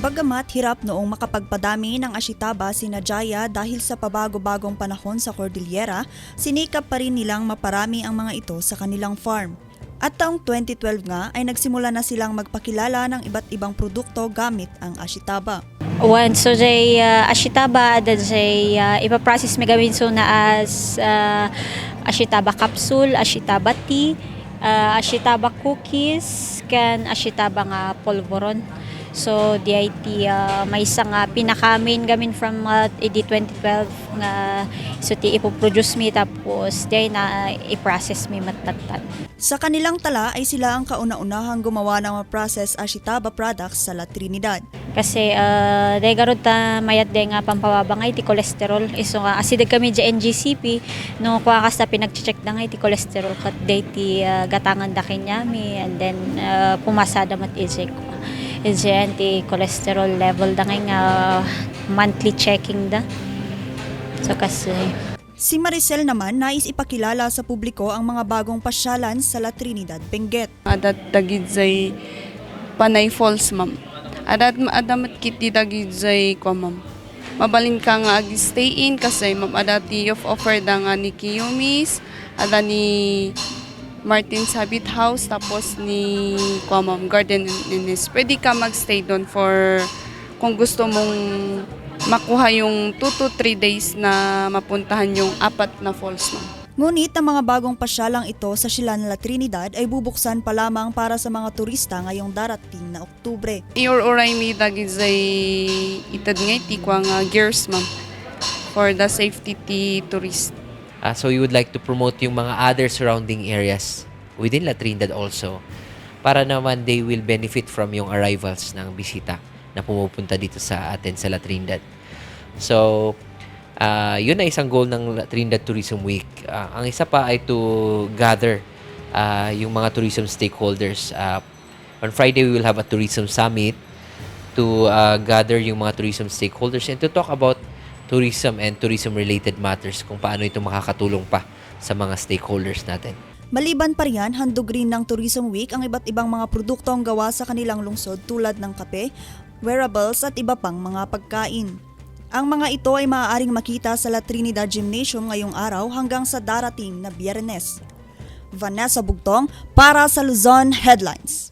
Bagamat hirap noong makapagpadami ng asyitaba si Najaya dahil sa pabago-bagong panahon sa Cordillera, sinikap pa rin nilang maparami ang mga ito sa kanilang farm. At taong 2012 nga ay nagsimula na silang magpakilala ng iba't ibang produkto gamit ang asyitaba. One, so jay uh, ashitaba, then jay uh, ipaprocess mi gawin so na as uh, ashitaba capsule, ashitaba tea, uh, ashitaba cookies, kan ashitaba nga polvoron. So, di IT, uh, may isa nga pinaka-main gamin from uh, ED 2012 nga so ti ipoproduce mi tapos di na i-process mi matatan. Sa kanilang tala ay sila ang kauna-unahang gumawa ng mga process asyitaba products sa La Trinidad. Kasi uh, dahil garod ta mayat dahil nga pampababangay ti cholesterol. Iso nga asidag kami di NGCP no kuha kas ta pinag-check da nga ti cholesterol kat day ti uh, gatangan da kenyami and then uh, pumasada mat ije ko. Ije anti cholesterol level da nga uh, monthly checking da. So kasi Si Maricel naman nais ipakilala sa publiko ang mga bagong pasyalan sa La Trinidad, Benguet. adat dagid zay Panay Falls, ma'am. Adat adamat kiti dagid zay kwa, ma'am. Mabalin ka nga agi stay in kasi ma'am adati of offer da nga ni Kiyomis, ada ni Martin's Habit House, tapos ni kwa, ma'am, Garden Ines. Pwede ka magstay doon for kung gusto mong makuha yung 2 to 3 days na mapuntahan yung apat na falls, ma'am. Ngunit ang mga bagong pasyalang ito sa Silan La Trinidad ay bubuksan pa lamang para sa mga turista ngayong darating na Oktubre. Ior oray mi dagi zay itad nga iti kwa nga gears ma'am for the safety ti tourist. Ah, so you would like to promote yung mga other surrounding areas within La Trinidad also para naman they will benefit from yung arrivals ng bisita na pumupunta dito sa atin sa La Trinidad. So, ah, yun na isang goal ng La Trinidad Tourism Week. Ah, ang isa pa ay to gather ah, yung mga tourism stakeholders. Ah, on Friday, we will have a tourism summit to uh, gather yung mga tourism stakeholders and to talk about tourism and tourism-related matters kung paano ito makakatulong pa sa mga stakeholders natin. Maliban pa riyan, handog rin ng Tourism Week ang iba't ibang mga produktong gawa sa kanilang lungsod tulad ng kape, wearables at iba pang mga pagkain. Ang mga ito ay maaaring makita sa La Trinidad Gymnasium ngayong araw hanggang sa darating na biyernes. Vanessa Bugtong para sa Luzon Headlines.